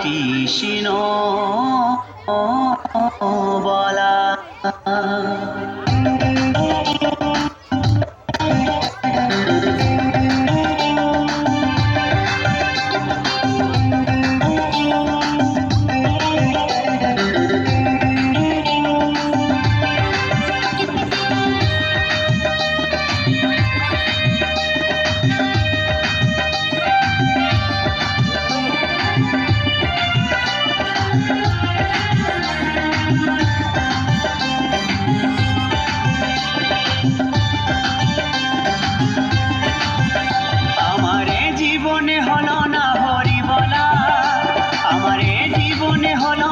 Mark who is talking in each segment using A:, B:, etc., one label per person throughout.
A: কৃষ্ণ বলা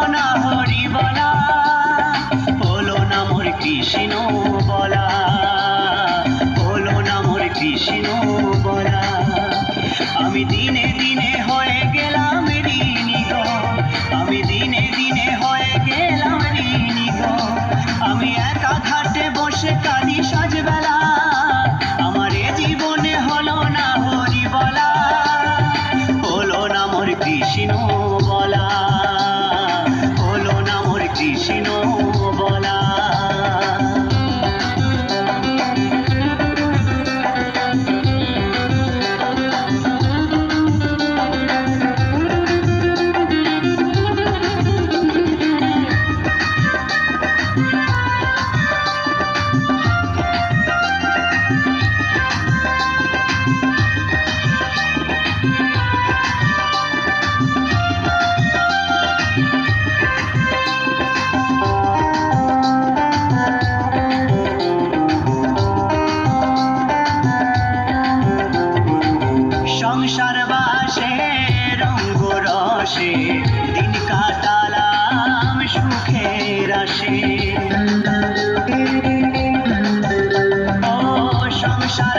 A: না হলে সর্বাসে রঙ্গ রসে দিন কাটালাম সুখের আসে। ও সংসার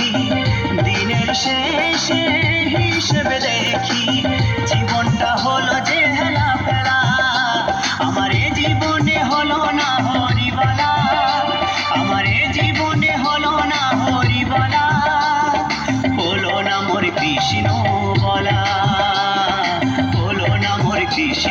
A: কৃষ্ণ বলা বলো না মোর কৃষ্ণ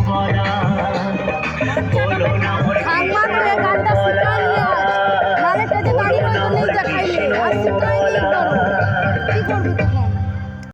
B: ভরা আচ্ছা,